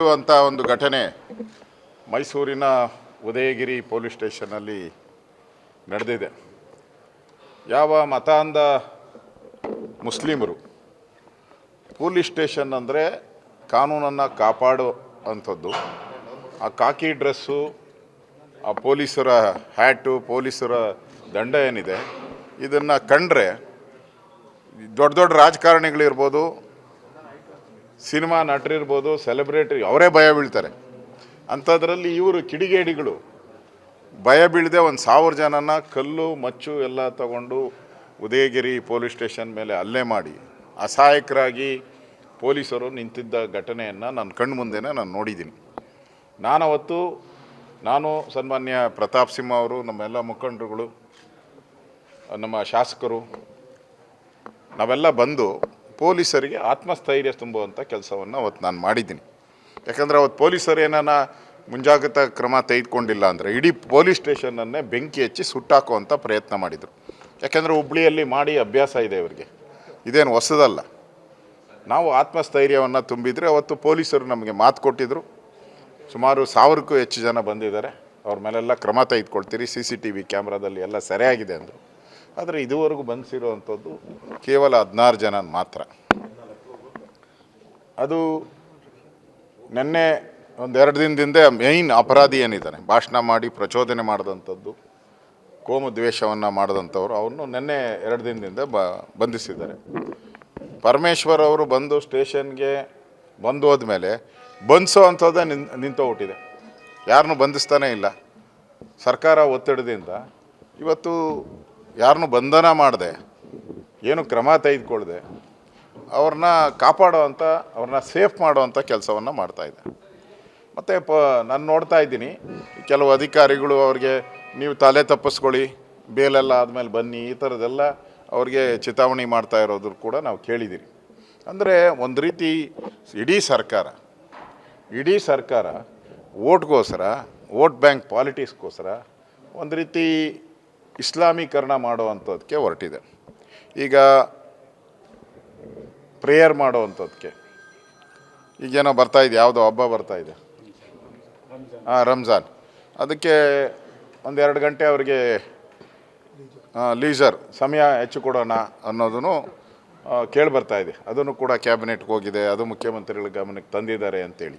ಅಂತ ಒಂದು ಘಟನೆ ಮೈಸೂರಿನ ಉದಯಗಿರಿ ಪೊಲೀಸ್ ಸ್ಟೇಷನಲ್ಲಿ ನಡೆದಿದೆ. ಯಾವ ಮತಾಂಧ ಮುಸ್ಲಿಮರು ಪೊಲೀಸ್ ಸ್ಟೇಷನ್ ಅಂದರೆ ಕಾನೂನನ್ನು ಕಾಪಾಡೋ ಅಂಥದ್ದು. ಆ ಕಾಕಿ ಡ್ರೆಸ್ಸು, ಆ ಪೊಲೀಸರ ಹ್ಯಾಟು, ಪೊಲೀಸರ ದಂಡ ಏನಿದೆ, ಇದನ್ನು ಕಂಡ್ರೆ ದೊಡ್ಡ ದೊಡ್ಡ ರಾಜಕಾರಣಿಗಳಿರ್ಬೋದು ಸಿನಿಮಾ ನಟರಿರ್ಬೋದು, ಸೆಲೆಬ್ರಿಟಿ, ಅವರೇ ಭಯ ಬೀಳ್ತಾರೆ. ಅಂಥದ್ರಲ್ಲಿ ಇವರು ಕಿಡಿಗೇಡಿಗಳು. ಭಯ ಬೀಳದೆ ಒಂದು ಸಾವಿರ ಜನನ ಕಲ್ಲು, ಮಚ್ಚು ಎಲ್ಲ ತಗೊಂಡು ಉದಯಗಿರಿ ಪೊಲೀಸ್ ಸ್ಟೇಷನ್ ಮೇಲೆ ಹಲ್ಲೆ ಮಾಡಿ, ಅಸಹಾಯಕರಾಗಿ ಪೊಲೀಸರು ನಿಂತಿದ್ದ ಘಟನೆಯನ್ನು ನನ್ನ ಕಣ್ಣು ಮುಂದೆನೇ ನಾನು ನೋಡಿದ್ದೀನಿ. ನಾನವತ್ತು ನಾನು ಸನ್ಮಾನ್ಯ ಪ್ರತಾಪ್ ಸಿಂಹ ಅವರು ನಮ್ಮೆಲ್ಲ ಮುಖಂಡರುಗಳು, ನಮ್ಮ ಶಾಸಕರು, ನಾವೆಲ್ಲ ಬಂದು ಪೊಲೀಸರಿಗೆ ಆತ್ಮಸ್ಥೈರ್ಯ ತುಂಬುವಂಥ ಕೆಲಸವನ್ನು ಅವತ್ತು ನಾನು ಮಾಡಿದ್ದೀನಿ. ಯಾಕಂದರೆ ಅವತ್ತು ಪೊಲೀಸರು ಏನಾನ ಮುಂಜಾಗ್ರತಾ ಕ್ರಮ ತೆಗೆದುಕೊಂಡಿಲ್ಲ ಅಂದರೆ ಇಡೀ ಪೊಲೀಸ್ ಸ್ಟೇಷನನ್ನೇ ಬೆಂಕಿ ಹಚ್ಚಿ ಸುಟ್ಟಾಕುವಂಥ ಪ್ರಯತ್ನ ಮಾಡಿದರು. ಯಾಕೆಂದರೆ ಹುಬ್ಳಿಯಲ್ಲಿ ಮಾಡಿ ಅಭ್ಯಾಸ ಇದೆ ಇವರಿಗೆ. ಇದೇನು ಹೊಸದಲ್ಲ. ನಾವು ಆತ್ಮಸ್ಥೈರ್ಯವನ್ನು ತುಂಬಿದರೆ ಅವತ್ತು ಪೊಲೀಸರು ನಮಗೆ ಮಾತು ಕೊಟ್ಟಿದ್ದರು ಸುಮಾರು ಸಾವಿರಕ್ಕೂ ಹೆಚ್ಚು ಜನ ಬಂದಿದ್ದಾರೆ. ಅವ್ರ ಮೇಲೆಲ್ಲ ಕ್ರಮ ತೆಗೆದುಕೊಳ್ತೀರಿ, ಸಿ ಸಿ ಟಿ ವಿ ಕ್ಯಾಮ್ರಾದಲ್ಲಿ ಎಲ್ಲ ಸರಿಯಾಗಿದೆ ಅಂದರು. ಆದರೆ ಇದುವರೆಗೂ ಬಂಧಿಸಿರುವಂಥದ್ದು ಕೇವಲ ಹದಿನಾರು ಜನ ಮಾತ್ರ. ಅದು ನಿನ್ನೆ ಒಂದೆರಡು ದಿನದಿಂದ ಮೇಯ್ನ್ ಅಪರಾಧಿ ಏನಿದ್ದಾನೆ, ಭಾಷಣ ಮಾಡಿ ಪ್ರಚೋದನೆ ಮಾಡಿದಂಥದ್ದು, ಕೋಮು ದ್ವೇಷವನ್ನು ಮಾಡಿದಂಥವ್ರು ಅವನು ನಿನ್ನೆ ಎರಡು ದಿನದಿಂದ ಬ, ಬಂಧಿಸಿದ್ದಾರೆ. ಪರಮೇಶ್ವರ್ ಅವರು ಬಂದು ಸ್ಟೇಷನ್ಗೆ ಬಂದು ಹೋದ್ಮೇಲೆ ಬಂಧಿಸೋ ಅಂಥದ್ದೇ ನಿನ್ ನಿಂತೋಗ್ಬಿಟ್ಟಿದೆ ಯಾರನ್ನೂ ಬಂಧಿಸ್ತಾನೇ ಇಲ್ಲ. ಸರ್ಕಾರ ಒತ್ತಡದಿಂದ ಇವತ್ತು ಯಾರನ್ನೂ ಬಂಧನ ಮಾಡದೆ, ಏನು ಕ್ರಮ ತೆಗೆದುಕೊಳ್ಳದೆ ಅವ್ರನ್ನ ಕಾಪಾಡೋವಂಥ ಅವ್ರನ್ನ ಸೇಫ್ ಮಾಡೋವಂಥ ಕೆಲಸವನ್ನು ಮಾಡ್ತಾಯಿದೆ ಮತ್ತು ಪ, ನಾನು ನೋಡ್ತಾ ಇದ್ದೀನಿ, ಕೆಲವು ಅಧಿಕಾರಿಗಳು ಅವ್ರಿಗೆ, ನೀವು ತಲೆ ತಪ್ಪಿಸ್ಕೊಳ್ಳಿ, ಬೇಲೆಲ್ಲ ಆದಮೇಲೆ ಬನ್ನಿ, ಈ ಥರದ್ದೆಲ್ಲ ಅವ್ರಿಗೆ ಚಿತಾವಣೆ ಮಾಡ್ತಾ ಇರೋದು ಕೂಡ ನಾವು ಕೇಳಿದ್ದೀರಿ ಅಂದರೆ ಒಂದು ರೀತಿ ಇಡೀ ಸರ್ಕಾರ ಇಡೀ ಸರ್ಕಾರ ಓಟ್ಗೋಸ್ಕರ ವೋಟ್ ಬ್ಯಾಂಕ್ ಪಾಲಿಟಿಕ್ಸ್ಗೋಸ್ಕರ ಒಂದು ರೀತಿ ಇಸ್ಲಾಮೀಕರಣ ಮಾಡುವಂಥದ್ದಕ್ಕೆ ಹೊರಟಿದೆ. ಈಗ ಪ್ರೇಯರ್ ಮಾಡುವಂಥದ್ದಕ್ಕೆ ಈಗೇನೋ ಬರ್ತಾ ಇದೆ, ಯಾವುದೋ ಹಬ್ಬ ಬರ್ತಾ ಇದೆ. ಹಾಂ ರಂಜಾನ್ ಅದಕ್ಕೆ ಒಂದೆರಡು ಗಂಟೆ ಅವರಿಗೆ ಲೀಸರ್ ಸಮಯ ಹೆಚ್ಚು ಕೊಡೋಣ ಅನ್ನೋದನ್ನು ಕೇಳಿ ಬರ್ತಾ ಇದೆ. ಅದನ್ನು ಕೂಡ ಕ್ಯಾಬಿನೆಟ್ಗೆ ಹೋಗಿದೆ, ಅದು ಮುಖ್ಯಮಂತ್ರಿಗಳ ಗಮನಕ್ಕೆ ತಂದಿದ್ದಾರೆ ಅಂತೇಳಿ.